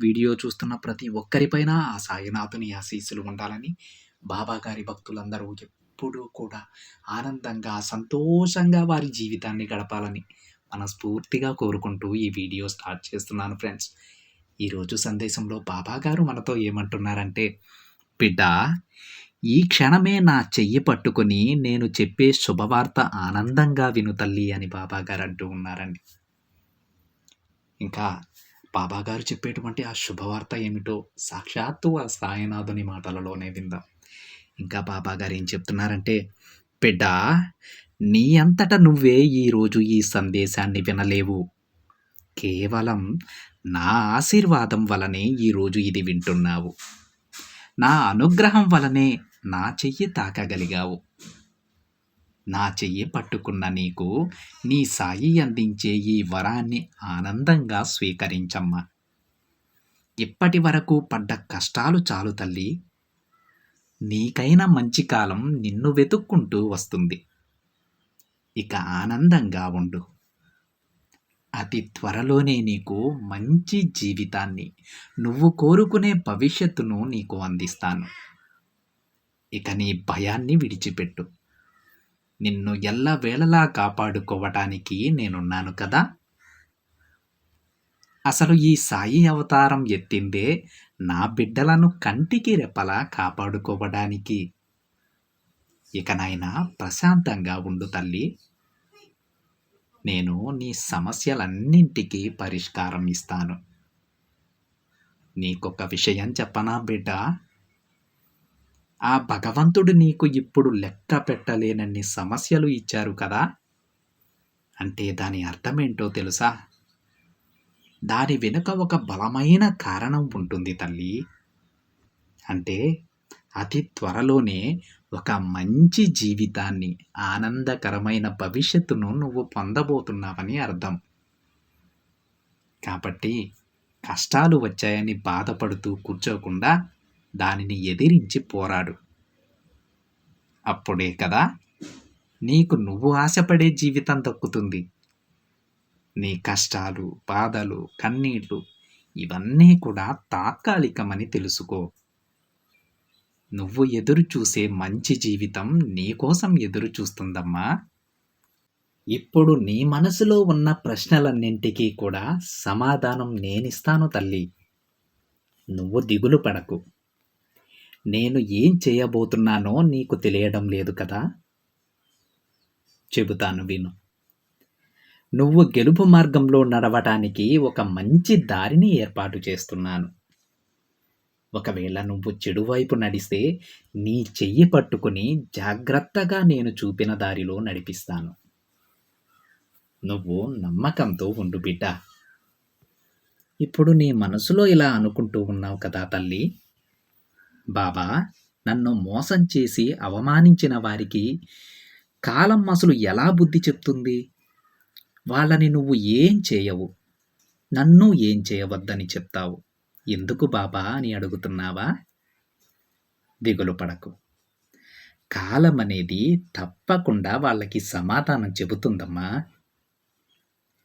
Video చూస్తున్న ప్రతి ఒక్కరిపైన ఆ సాయినాథుని ఆశీస్సులు ఉండాలని బాబా గారి భక్తులందరూ ఎప్పుడూ కూడా ఆనందంగా సంతోషంగా వారి జీవితాన్ని గడపాలని మనస్ఫూర్తిగా కోరుకుంటూ ఈ వీడియో స్టార్ట్ చేస్తున్నాను ఫ్రెండ్స్. ఈరోజు సందేశంలో బాబా గారు మనతో ఏమంటున్నారంటే బిడ్డ ఈ క్షణమే నా చెయ్యి పట్టుకొని నేను చెప్పే శుభవార్త ఆనందంగా విను తల్లి అని బాబా గారు అంటూ ఉన్నారండి. ఇంకా బాబాగారు చెప్పేటువంటి ఆ శుభవార్త ఏమిటో సాక్షాత్తు ఆ సాయినాథుని మాటలలోనే విందాం. ఇంకా బాబాగారు ఏం చెప్తున్నారంటే బిడ్డ నీ అంతట నువ్వే ఈరోజు ఈ సందేశాన్ని వినలేవు. కేవలం నా ఆశీర్వాదం వలనే ఈరోజు ఇది వింటున్నావు. నా అనుగ్రహం వలనే నా చెయ్యి తాకగలిగావు. నా చెయ్యి పట్టుకున్న నీకు నీ సాయి అందించే ఈ వరాన్ని ఆనందంగా స్వీకరించమ్మా. ఇప్పటి వరకు పడ్డ కష్టాలు చాలు తల్లి. నీకైన మంచి కాలం నిన్ను వెతుక్కుంటూ వస్తుంది. ఇక ఆనందంగా ఉండు. అతి త్వరలోనే నీకు మంచి జీవితాన్ని నువ్వు కోరుకునే భవిష్యత్తును నీకు అందిస్తాను. ఇక నీ భయాన్ని విడిచిపెట్టు. నిన్ను ఎల్లవేళలా కాపాడుకోవటానికి నేనున్నాను కదా? అసలు ఈ సాయి అవతారం ఎత్తిందే నా బిడ్డలను కంటికి రెప్పలా కాపాడుకోవడానికి ఇక నాయనా ప్రశాంతంగా ఉండు తల్లి. నేను నీ సమస్యలన్నింటికీ పరిష్కారం ఇస్తాను. నీకొక విషయం చెప్పనా బిడ్డ? ఆ భగవంతుడు నీకు ఇప్పుడు లెక్క పెట్టలేనన్ని సమస్యలు ఇచ్చారు కదా? అంటే దాని అర్థమేంటో తెలుసా? దాని వెనుక ఒక బలమైన కారణం ఉంటుంది తల్లి. అంటే అతి త్వరలోనే ఒక మంచి జీవితాన్ని ఆనందకరమైన భవిష్యత్తును నువ్వు పొందబోతున్నావని అర్థం. కాబట్టి కష్టాలు వచ్చాయని బాధపడుతూ కూర్చోకుండా దానిని ఎదిరించి పోరాడు. అప్పుడే కదా నీకు నువ్వు ఆశపడే జీవితం దక్కుతుంది. నీ కష్టాలు బాధలు కన్నీళ్ళు ఇవన్నీ కూడా తాత్కాలికమని తెలుసుకో. నువ్వు ఎదురు చూసే మంచి జీవితం నీకోసం ఎదురు చూస్తుందమ్మా. ఇప్పుడు నీ మనసులో ఉన్న ప్రశ్నలన్నింటికీ కూడా సమాధానం నేనిస్తాను తల్లి. నువ్వు దిగులు పడకు. నేను ఏం చేయబోతున్నానో నీకు తెలియడం లేదు కదా? చెబుతాను విను. నువ్వు గెలుపు మార్గంలో నడవటానికి ఒక మంచి దారిని ఏర్పాటు చేస్తున్నాను. ఒకవేళ నువ్వు చెడువైపు నడిస్తే నీ చెయ్యి పట్టుకుని జాగ్రత్తగా నేను చూపిన దారిలో నడిపిస్తాను. నువ్వు నమ్మకంతో ఉండు బిడ్డ. ఇప్పుడు నీ మనసులో ఇలా అనుకుంటూ ఉన్నావు కదా తల్లి. బాబా నన్ను మోసం చేసి అవమానించిన వారికి కాలం అసలు ఎలా బుద్ధి చెప్తుంది? వాళ్ళని నువ్వు ఏం చేయవు నన్ను ఏం చేయవద్దని చెప్తావు. ఎందుకు బాబా అని అడుగుతున్నావా? దిగులు పడకు. కాలం అనేది తప్పకుండా వాళ్ళకి సమాధానం చెబుతుందమ్మా.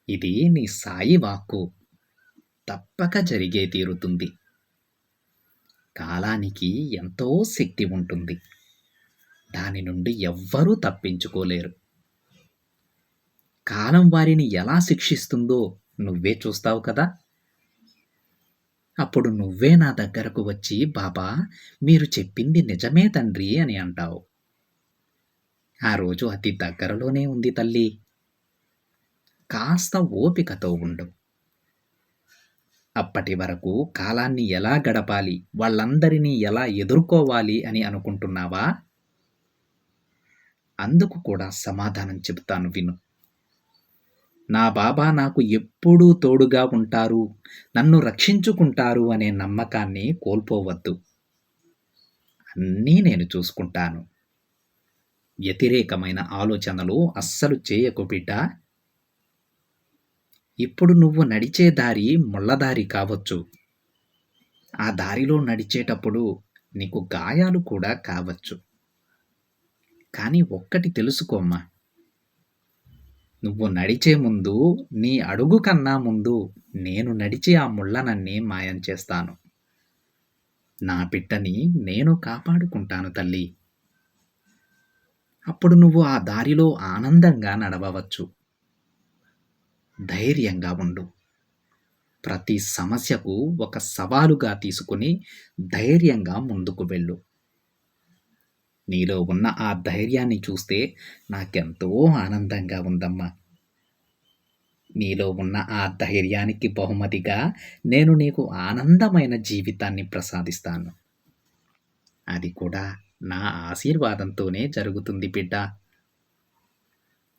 ఇది నీ సాయి వాక్కు. తప్పక జరిగే తీరుతుంది. కాలానికి ఎంతో శక్తి ఉంటుంది. దాని నుండి ఎవ్వరూ తప్పించుకోలేరు. కాలం వారిని ఎలా శిక్షిస్తుందో నువ్వే చూస్తావు కదా. అప్పుడు నువ్వే నా దగ్గరకు వచ్చి బాబా మీరు చెప్పింది నిజమే తండ్రి అని అంటావు. ఆ రోజు అతి దగ్గరలోనే ఉంది తల్లి. కాస్త ఓపికతో ఉండు. అప్పటి వరకు కాలాన్ని ఎలా గడపాలి? వాళ్ళందరినీ ఎలా ఎదుర్కోవాలి అని అనుకుంటున్నావా? అందుకు కూడా సమాధానం చెబుతాను విను. నా బాబా నాకు ఎప్పుడూ తోడుగా ఉంటారు. నన్ను రక్షించుకుంటారు అనే నమ్మకాన్ని కోల్పోవద్దు. అన్నీ నేను చూసుకుంటాను. వ్యతిరేకమైన ఆలోచనలు అస్సలు చేయకు బిడ్డ. ఇప్పుడు నువ్వు నడిచే దారి ముళ్ళదారి కావచ్చు. ఆ దారిలో నడిచేటప్పుడు నీకు గాయాలు కూడా కావచ్చు. కానీ ఒక్కటి తెలుసుకోమ్మా నువ్వు నడిచే ముందు నీ అడుగు కన్నా ముందు నేను నడిచి ఆ ముళ్ళనన్నీ మాయం చేస్తాను. నా బిడ్డని నేను కాపాడుకుంటాను తల్లి. అప్పుడు నువ్వు ఆ దారిలో ఆనందంగా నడవవచ్చు. ధైర్యంగా ఉండు. ప్రతి సమస్యకు ఒక సవాలుగా తీసుకుని ధైర్యంగా ముందుకు వెళ్ళు. నీలో ఉన్న ఆ ధైర్యాన్ని చూస్తే నాకెంతో ఆనందంగా ఉందమ్మా. నీలో ఉన్న ఆ ధైర్యానికి బహుమతిగా నేను నీకు ఆనందమైన జీవితాన్ని ప్రసాదిస్తాను. అది కూడా నా ఆశీర్వాదంతోనే జరుగుతుంది బిడ్డ.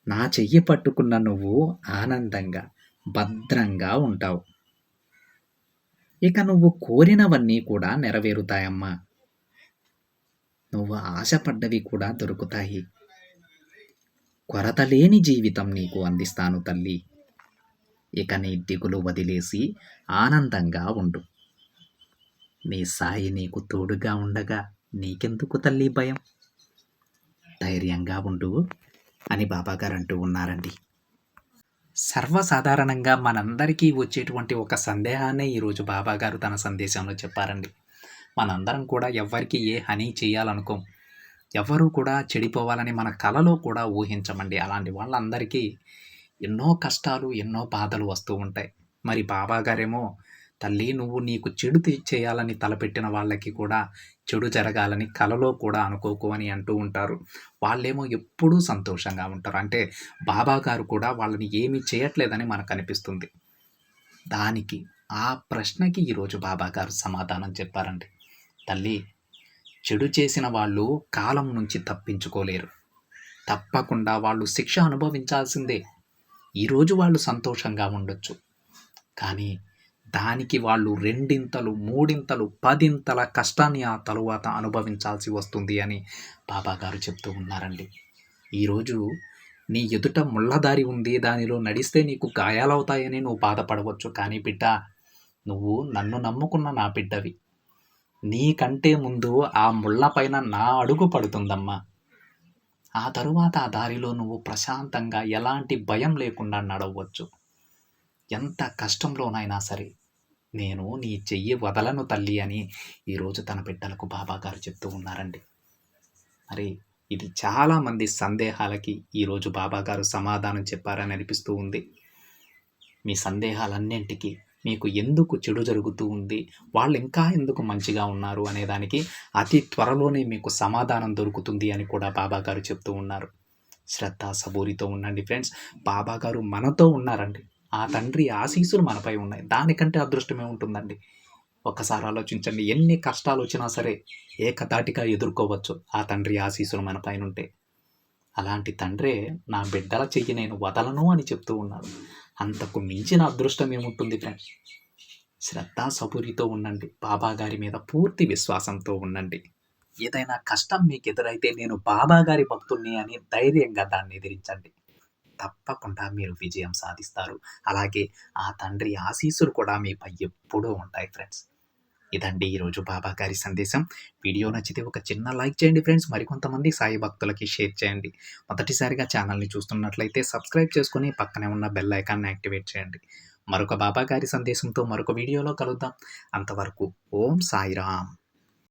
నా చెయ్యి పట్టుకున్న నువ్వు ఆనందంగా భద్రంగా ఉంటావు. ఇక నువ్వు కోరినవన్నీ కూడా నెరవేరుతాయమ్మా. నువ్వు ఆశపడ్డవి కూడా దొరుకుతాయి. కొరత లేని జీవితం నీకు అందిస్తాను తల్లి. ఇక నీ దిగులు వదిలేసి ఆనందంగా ఉండు. నీ సాయి నీకు తోడుగా ఉండగా నీకెందుకు తల్లి భయం? ధైర్యంగా ఉండు. అని బాబాగారు అంటూ ఉన్నారండి. సర్వసాధారణంగా మనందరికీ వచ్చేటువంటి ఒక సందేహాన్నే ఈరోజు బాబాగారు తన సందేశంలో చెప్పారండి. మనందరం కూడా ఎవరికి ఏ హాని చేయాలనుకోం. ఎవరు కూడా చెడిపోవాలని మన కలలో కూడా ఊహించమండి. అలాంటి వాళ్ళందరికీ ఎన్నో కష్టాలు ఎన్నో బాధలు వస్తూ ఉంటాయి. మరి బాబాగారేమో తల్లి నువ్వు నీకు చెడు చేయాలని తలపెట్టిన వాళ్ళకి కూడా చెడు జరగాలని కలలో కూడా అనుకోకు అని అంటూ ఉంటారు. వాళ్ళేమో ఎప్పుడూ సంతోషంగా ఉంటారు. అంటే బాబా గారు కూడా వాళ్ళని ఏమీ చేయట్లేదని మనకు అనిపిస్తుంది. దానికి ఆ ప్రశ్నకి ఈరోజు బాబా గారు సమాధానం చెప్పారండి. తల్లి చెడు చేసిన వాళ్ళు కాలం నుంచి తప్పించుకోలేరు. తప్పకుండా వాళ్ళు శిక్ష అనుభవించాల్సిందే. ఈరోజు వాళ్ళు సంతోషంగా ఉండొచ్చు. కానీ దానికి వాళ్ళు రెండింతలు మూడింతలు పదింతల కష్టాన్ని ఆ తరువాత అనుభవించాల్సి వస్తుంది అని బాబాగారు చెప్తూ ఉన్నారండి. ఈరోజు నీ ఎదుట ముళ్ళదారి ఉంది దానిలో నడిస్తే నీకు గాయాలవుతాయని నువ్వు బాధపడవచ్చు కానీ బిడ్డ నువ్వు నన్ను నమ్ముకున్న నా బిడ్డవి. నీకంటే ముందు ఆ ముళ్ళ పైన నా అడుగు పడుతుందమ్మా. ఆ తరువాత ఆ దారిలో నువ్వు ప్రశాంతంగా ఎలాంటి భయం లేకుండా నడవచ్చు ఎంత కష్టంలోనైనా సరే నేను నీ చెయ్యి వదలను తల్లి అని ఈరోజు తన బిడ్డలకు బాబా గారు చెప్తూ ఉన్నారండి. మరి ఇది చాలామంది సందేహాలకి ఈరోజు బాబా గారు సమాధానం చెప్పారని అనిపిస్తూ ఉంది. మీ సందేహాలన్నింటికి మీకు ఎందుకు చెడు జరుగుతూ ఉంది? వాళ్ళు ఇంకా ఎందుకు మంచిగా ఉన్నారు అనే దానికి అతి త్వరలోనే మీకు సమాధానం దొరుకుతుంది అని కూడా బాబా గారు చెప్తూ ఉన్నారు. శ్రద్ధ సబూరితో ఉండండి ఫ్రెండ్స్. బాబా గారు మనతో ఉన్నారండి. ఆ తండ్రి ఆశీస్సులు మనపై ఉన్నాయి. దానికంటే అదృష్టమే ఉంటుందండి ఒక్కసారి ఆలోచించండి. ఎన్ని కష్టాలు వచ్చినా సరే ఏకతాటిగా ఎదుర్కోవచ్చు ఆ తండ్రి ఆశీస్సులు మన పైన ఉంటే అలాంటి తండ్రే నా బిడ్డల చెయ్యి నేను వదలను అని చెప్తూ ఉన్నాడు. అంతకు మించిన అదృష్టం ఏముంటుంది ఫ్రెండ్స్ శ్రద్ధ సబూరితో ఉండండి. బాబా గారి మీద పూర్తి విశ్వాసంతో ఉండండి. ఏదైనా కష్టం మీకు ఎదురైతే నేను బాబా గారి భక్తుల్ని అని ధైర్యంగా దాన్ని ఎదిరించండి. తప్పకుండా మీరు విజయం సాధిస్తారు. అలాగే ఆ తండ్రి ఆశీస్సులు కూడా మీపై ఎప్పుడూ ఉంటాయి ఫ్రెండ్స్. ఇదండి ఈరోజు బాబా గారి సందేశం. వీడియో నచ్చితే ఒక చిన్న లైక్ చేయండి ఫ్రెండ్స్. మరికొంతమంది సాయి భక్తులకి షేర్ చేయండి. మొదటిసారిగా ఛానల్ని చూస్తున్నట్లయితే సబ్స్క్రైబ్ చేసుకుని పక్కనే ఉన్న బెల్ ఐకాన్ని యాక్టివేట్ చేయండి. మరొక బాబా గారి సందేశంతో మరొక వీడియోలో కలుద్దాం. అంతవరకు ఓం సాయిరామ్.